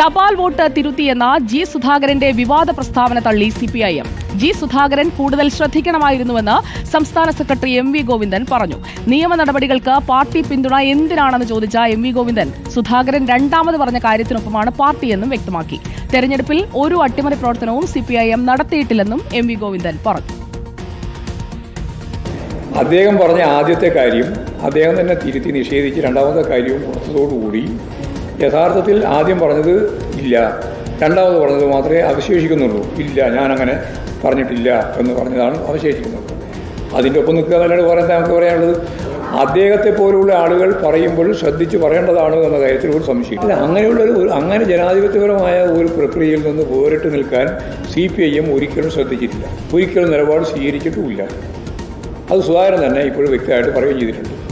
തപാൽ vote തിരുത്തിയെന്ന G സുധാകരന്റെ വിവാദ പ്രസ്താവന തള്ളി സിപിഐഎം. ജി സുധാകരൻ കൂടുതൽ ശ്രദ്ധിക്കണമായിരുന്നുവെന്ന് സംസ്ഥാന സെക്രട്ടറി എം വി ഗോവിന്ദൻ പറഞ്ഞു. നിയമ നടപടികൾക്ക് പാർട്ടി പിന്തുണ എന്തിനാണെന്ന് ചോദിച്ച എം വി ഗോവിന്ദൻ സുധാകരൻ രണ്ടാമത് പറഞ്ഞ കാര്യത്തിനൊപ്പമാണ് പാർട്ടിയെന്നും വ്യക്തമാക്കി. തെരഞ്ഞെടുപ്പിൽ ഒരു അട്ടിമറി പ്രവർത്തനവും സിപിഐഎം നടത്തിയിട്ടില്ലെന്നും എം വി ഗോവിന്ദൻ പറഞ്ഞു. അദ്ദേഹം പറഞ്ഞ ആദ്യത്തെ കാര്യം അദ്ദേഹം തന്നെ തിരുത്തി നിഷേധിച്ച് രണ്ടാമത്തെ കാര്യവും കൊടുത്തതോടുകൂടി യഥാർത്ഥത്തിൽ ആദ്യം പറഞ്ഞത് ഇല്ല. രണ്ടാമത് പറഞ്ഞത് മാത്രമേ അവശേഷിക്കുന്നുള്ളൂ. ഇല്ല ഞാനങ്ങനെ പറഞ്ഞിട്ടില്ല എന്ന് പറഞ്ഞതാണ് അവശേഷിക്കുന്നത്. അതിന്റെ ഒപ്പം നിൽക്കുക എന്നല്ലാണ്ട് പറയാൻ നമുക്ക് പറയാനുള്ളത്? അദ്ദേഹത്തെ പോലുള്ള ആളുകൾ പറയുമ്പോൾ ശ്രദ്ധിച്ച് പറയേണ്ടതാണ് എന്ന കാര്യത്തിൽ ഒരു സംശയം അങ്ങനെയുള്ള ഒരു അങ്ങനെ ജനാധിപത്യപരമായ ഒരു പ്രക്രിയയിൽ നിന്ന് വേറിട്ട് നിൽക്കാൻ സി പി ഐ എം ഒരിക്കലും ശ്രദ്ധിച്ചിട്ടില്ല. ഒരിക്കലും നിലപാട് സ്വീകരിച്ചിട്ടുമില്ല. അത് സുധാകരൻ തന്നെ ഇപ്പോഴും വ്യക്തമായിട്ട് പറയുകയും ചെയ്തിട്ടുണ്ട്.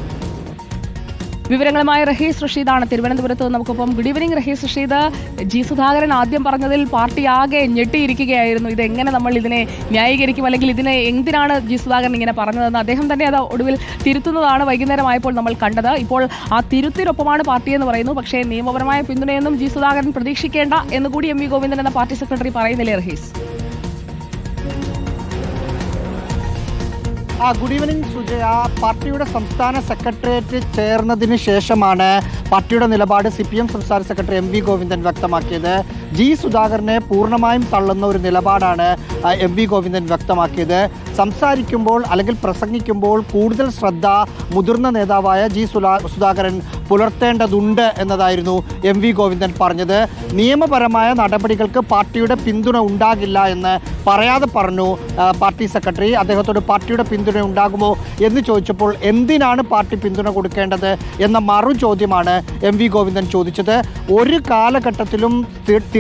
വിവരങ്ങളുമായി റഹീസ് റഷീദാണ്. തിരുവനന്തപുരത്ത് നമുക്കിപ്പം good evening Rahees Rasheed. G Sudhakaran ആദ്യം പറഞ്ഞതിൽ പാർട്ടി ആകെ ഞെട്ടിയിരിക്കുകയായിരുന്നു. ഇതെങ്ങനെ നമ്മൾ ഇതിനെ ന്യായീകരിക്കും? അല്ലെങ്കിൽ ഇതിനെ എന്തിനാണ് ജി സുധാകരൻ ഇങ്ങനെ പറഞ്ഞതെന്ന് അദ്ദേഹം തന്നെ അത് ഒടുവിൽ തിരുത്തുന്നതാണ് വൈകുന്നേരമായപ്പോൾ നമ്മൾ കണ്ടത്. ഇപ്പോൾ ആ തിരുത്തിനൊപ്പമാണ് പാർട്ടി എന്ന് പറയുന്നു. പക്ഷേ നിയമപരമായ പിന്തുണയൊന്നും ജി സുധാകരൻ പ്രതീക്ഷിക്കേണ്ട എന്ന് കൂടി എം വി ഗോവിന്ദൻ എന്ന പാർട്ടി സെക്രട്ടറി പറയുന്നില്ലേ റഹീസ്? ആ ഗുഡ് ഈവനിങ് സുജയ. പാർട്ടിയുടെ സംസ്ഥാന സെക്രട്ടേറിയറ്റ് ചേർന്നതിന് ശേഷമാണ് പാർട്ടിയുടെ നിലപാട് സി പി എം സംസ്ഥാന സെക്രട്ടറി എം വി ഗോവിന്ദൻ വ്യക്തമാക്കിയത്. ജി സുധാകരനെ പൂർണമായും തള്ളുന്ന ഒരു നിലപാടാണ് എം വി ഗോവിന്ദൻ വ്യക്തമാക്കിയത്. സംസാരിക്കുമ്പോൾ അല്ലെങ്കിൽ പ്രസംഗിക്കുമ്പോൾ കൂടുതൽ ശ്രദ്ധ മുതിർന്ന നേതാവായ ജി സുധാകരൻ പുലർത്തേണ്ടതുണ്ട് എന്നതായിരുന്നു എം വി ഗോവിന്ദൻ പറഞ്ഞത്. നിയമപരമായ നടപടികൾക്ക് പാർട്ടിയുടെ പിന്തുണ ഉണ്ടാകില്ല എന്ന് പറയാതെ പറഞ്ഞു പാർട്ടി സെക്രട്ടറി. അദ്ദേഹത്തോട് പാർട്ടിയുടെ പിന്തുണ ഉണ്ടാകുമോ എന്ന് ചോദിച്ചപ്പോൾ എന്തിനാണ് പാർട്ടി പിന്തുണ കൊടുക്കേണ്ടത് എന്ന മറു ചോദ്യമാണ് എം വി ഗോവിന്ദൻ ചോദിച്ചത്. ഒരു കാലഘട്ടത്തിലും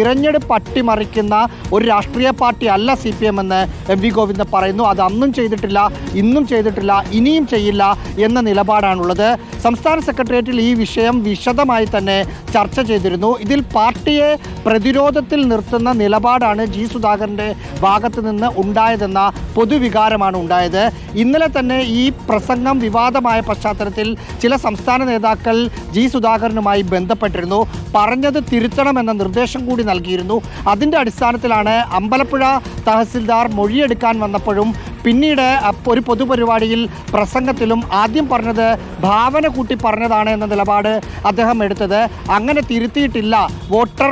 തിരഞ്ഞെടുപ്പ് അട്ടിമറിക്കുന്ന ഒരു രാഷ്ട്രീയ പാർട്ടി അല്ല സി പി എം എന്ന് എം വി ഗോവിന്ദൻ പറയുന്നു. അത് അന്നും ചെയ്തിട്ടില്ല ഇന്നും ചെയ്തിട്ടില്ല ഇനിയും ചെയ്യില്ല എന്ന നിലപാടാണുള്ളത്. സംസ്ഥാന സെക്രട്ടേറിയറ്റിൽ ഈ വിഷയം വിശദമായി തന്നെ ചർച്ച ചെയ്തിരുന്നു. ഇതിൽ പാർട്ടിയെ പ്രതിരോധത്തിൽ നിർത്തുന്ന നിലപാടാണ് ജി സുധാകരന്റെ ഭാഗത്ത് നിന്ന് ഉണ്ടായതെന്ന പൊതുവികാരമാണ് ഉണ്ടായത്. ഇന്നലെ തന്നെ ഈ പ്രസംഗം വിവാദമായ പശ്ചാത്തലത്തിൽ ചില സംസ്ഥാന നേതാക്കൾ ജി സുധാകരനുമായി ബന്ധപ്പെട്ടിരുന്നു. പറഞ്ഞത് തിരുത്തണമെന്ന നിർദ്ദേശം കൂടി നൽകിയിരുന്നു. അതിന്റെ അടിസ്ഥാനത്തിലാണ് അമ്പലപ്പുഴ തഹസിൽദാർ മൊഴിയെടുക്കാൻ വന്നപ്പോഴും പിന്നീട് ഒരു പൊതുപരിപാടിയിൽ പ്രസംഗത്തിലും ആദ്യം പറഞ്ഞത് ഭാവന കൂട്ടി പറഞ്ഞതാണ് എന്ന നിലപാട് അദ്ദേഹം എടുത്തത്. അങ്ങനെ തിരുത്തിയിട്ടില്ല. വോട്ടർ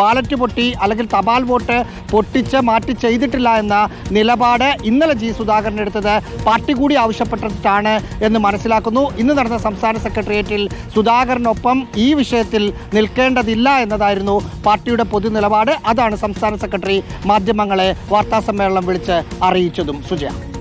ബാലറ്റ് പൊട്ടി അല്ലെങ്കിൽ തപാൽ വോട്ട് പൊട്ടിച്ച് മാറ്റി ചെയ്തിട്ടില്ല എന്ന നിലപാട് ഇന്നലെ ജി സുധാകരൻ എടുത്തത്. പാർട്ടി കൂടി ആവശ്യപ്പെട്ടിട്ടാണ് എന്ന് മനസ്സിലാക്കുന്നു. ഇന്ന് നടന്ന സംസ്ഥാന സെക്രട്ടേറിയറ്റിൽ സുധാകരനൊപ്പം ഈ വിഷയത്തിൽ നിൽക്കേണ്ടതില്ല എന്നതായിരുന്നു പാർട്ടിയുടെ പൊതു നിലപാട്. അതാണ് സംസ്ഥാന സെക്രട്ടറി മാധ്യമങ്ങളെ വാർത്താസമ്മേളനം വിളിച്ച് അറിയിച്ചതും. സുജയ